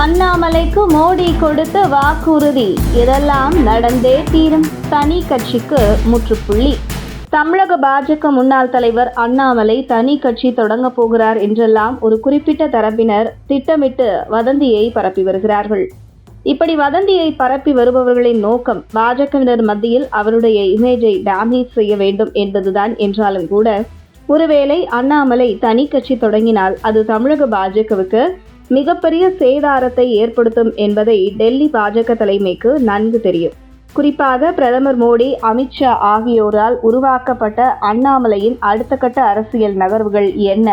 அண்ணாமலைக்கு மோடி கொடுத்த வாக்குறுதி. இதெல்லாம் நடந்தே தீரும். தனி கட்சிக்கு முற்றுப்புள்ளி. தமிழக பாஜக முன்னாள் தலைவர் அண்ணாமலை தனி கட்சி தொடங்க போகிறார் என்றெல்லாம் ஒரு குறிப்பிட்ட தரப்பினர் திட்டமிட்டு வதந்தியை பரப்பி வருகிறார்கள். இப்படி வதந்தியை பரப்பி வருபவர்களின் நோக்கம் பாஜகவினர் மத்தியில் அவருடைய இமேஜை டேமேஜ் செய்ய வேண்டும் என்பதுதான் என்றாலும் கூட ஒருவேளை அண்ணாமலை தனி கட்சி தொடங்கினால் அது தமிழக பாஜகவுக்கு மிகப்பெரிய சேதாரத்தை ஏற்படுத்தும் என்பதை டெல்லி பாஜக தலைமைக்கு நன்கு தெரியும். குறிப்பாக பிரதமர் மோடி அமித்ஷா ஆகியோரால் உருவாக்கப்பட்ட அண்ணாமலையின் அடுத்த கட்ட அரசியல் நகர்வுகள் என்ன?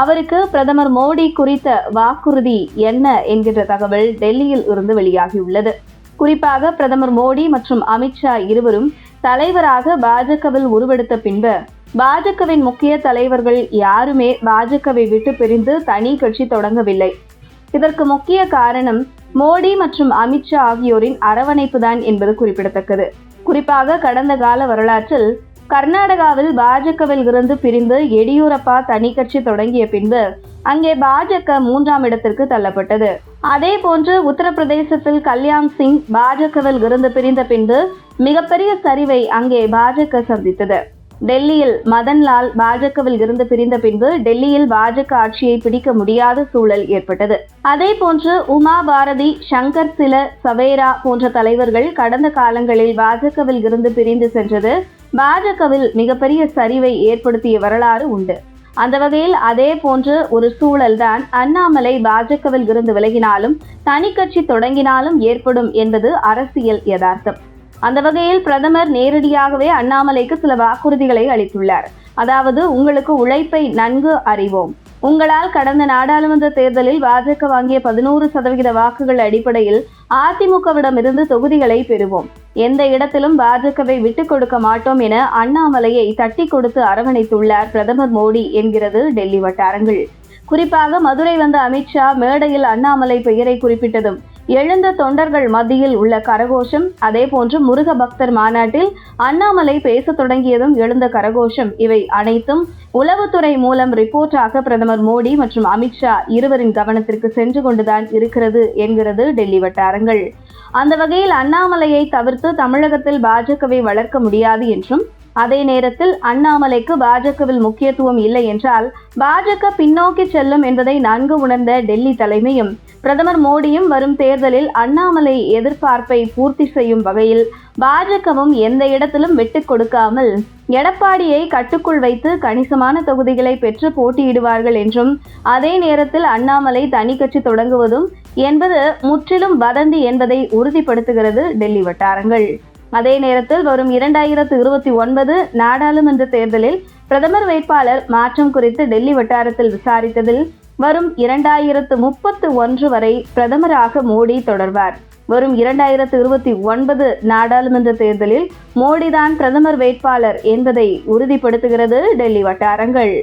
அவருக்கு பிரதமர் மோடி குறித்த வாக்குறுதி என்ன என்கின்ற தகவல் டெல்லியில் இருந்து வெளியாகியுள்ளது. குறிப்பாக பிரதமர் மோடி மற்றும் அமித்ஷா இருவரும் தலைவராக பாஜகவில் உருவெடுத்த பின்பு பாஜகவின் முக்கிய தலைவர்கள் யாருமே பாஜகவை விட்டு பிரிந்து தனி கட்சி தொடங்கவில்லை. இதற்கு முக்கிய காரணம் மோடி மற்றும் அமித்ஷா ஆகியோரின் அரவணைப்பு தான் என்பது குறிப்பிடத்தக்கது. குறிப்பாக கடந்த கால வரலாற்றில் கர்நாடகாவில் பாஜகவில் இருந்து பிரிந்து எடியூரப்பா தனி கட்சி தொடங்கிய பின்பு அங்கே பாஜக மூன்றாம் இடத்திற்கு தள்ளப்பட்டது. அதே போன்று உத்தரப்பிரதேசத்தில் கல்யாண் சிங் பாஜகவில் இருந்து பிரிந்த பின்பு மிகப்பெரிய சரிவை அங்கே பாஜக சந்தித்தது. டெல்லியில் மதன்லால் பாஜகவில் இருந்து பிரிந்த பின்பு டெல்லியில் பாஜக ஆட்சியை பிடிக்க முடியாத சூழல் ஏற்பட்டது. அதே போன்று உமா பாரதி சங்கர் சில சவேரா போன்ற தலைவர்கள் கடந்த காலங்களில் பாஜகவில் இருந்து பிரிந்து சென்றது. பாஜகவில் மிகப்பெரிய சரிவை ஏற்படுத்திய வரலாறு உண்டு. அந்த வகையில் அதே போன்று ஒரு சூழல்தான் அண்ணாமலை பாஜகவில் இருந்து விலகினாலும் தனி கட்சி தொடங்கினாலும் ஏற்படும் என்பது அரசியல் யதார்த்தம். அந்த வகையில் பிரதமர் நேரடியாகவே அண்ணாமலைக்கு சில வாக்குறுதிகளை அளித்துள்ளார். அதாவது உங்களுக்கு உழைப்பை நன்கு அறிவோம். உங்களால் கடந்த நாடாளுமன்ற தேர்தலில் பாஜக வாங்கிய பதினோரு சதவிகித வாக்குகள் அடிப்படையில் அதிமுகவிடமிருந்து தொகுதிகளை பெறுவோம். எந்த இடத்திலும் பாஜகவை விட்டுக் கொடுக்க மாட்டோம் என அண்ணாமலையை தட்டி கொடுத்து அரவணைத்துள்ளார் பிரதமர் மோடி என்கிறது டெல்லி வட்டாரங்கள். குறிப்பாக மதுரை வந்த அமித்ஷா மேடையில் அண்ணாமலை பெயரை குறிப்பிட்டதும் எழுந்த தொண்டர்கள் மத்தியில் உள்ள கரகோஷம் அதேபோன்று முருக பக்தர் மாநாட்டில் அண்ணாமலை பேசத் தொடங்கியதும் எழுந்த கரகோஷம். இவை அனைத்தும் உளவுத்துறை மூலம் ரிப்போர்ட்டாக பிரதமர் மோடி மற்றும் அமித்ஷா இருவரின் கவனத்திற்கு சென்று கொண்டுதான் இருக்கிறது என்கிறது டெல்லி வட்டாரங்கள். அந்த வகையில் அண்ணாமலையை தவிர்த்து தமிழகத்தில் பாஜகவை வளர்க்க முடியாது என்றும் அதே நேரத்தில் அண்ணாமலைக்கு பாஜகவில் முக்கியத்துவம் இல்லை என்றால் பாஜக பின்னோக்கி செல்லும் என்பதை நன்கு உணர்ந்த டெல்லி தலைமையும் பிரதமர் மோடியும் வரும் தேர்தலில் அண்ணாமலை எதிர்பார்ப்பை பூர்த்தி செய்யும் வகையில் பாஜகவும் எந்த இடத்திலும் விட்டுக் கொடுக்காமல் எடப்பாடியை கட்டுக்குள் வைத்து கணிசமான தொகுதிகளை பெற்று போட்டியிடுவார்கள் என்றும் அதே நேரத்தில் அண்ணாமலை தனி கட்சி தொடங்குவதும் என்பது முற்றிலும் வதந்தி என்பதை உறுதிப்படுத்துகிறது டெல்லி வட்டாரங்கள். அதே நேரத்தில் வரும் இரண்டாயிரத்து இருபத்தி ஒன்பது நாடாளுமன்ற தேர்தலில் பிரதமர் வேட்பாளர் மாற்றம் குறித்து டெல்லி வட்டாரத்தில் விசாரித்ததில் வரும் இரண்டாயிரத்து முப்பத்து ஒன்று வரை பிரதமராக மோடி தொடர்வார். வரும் இரண்டாயிரத்து இருபத்தி ஒன்பது நாடாளுமன்ற தேர்தலில் மோடிதான் பிரதமர் வேட்பாளர் என்பதை உறுதிப்படுத்துகிறது டெல்லி வட்டாரங்கள்.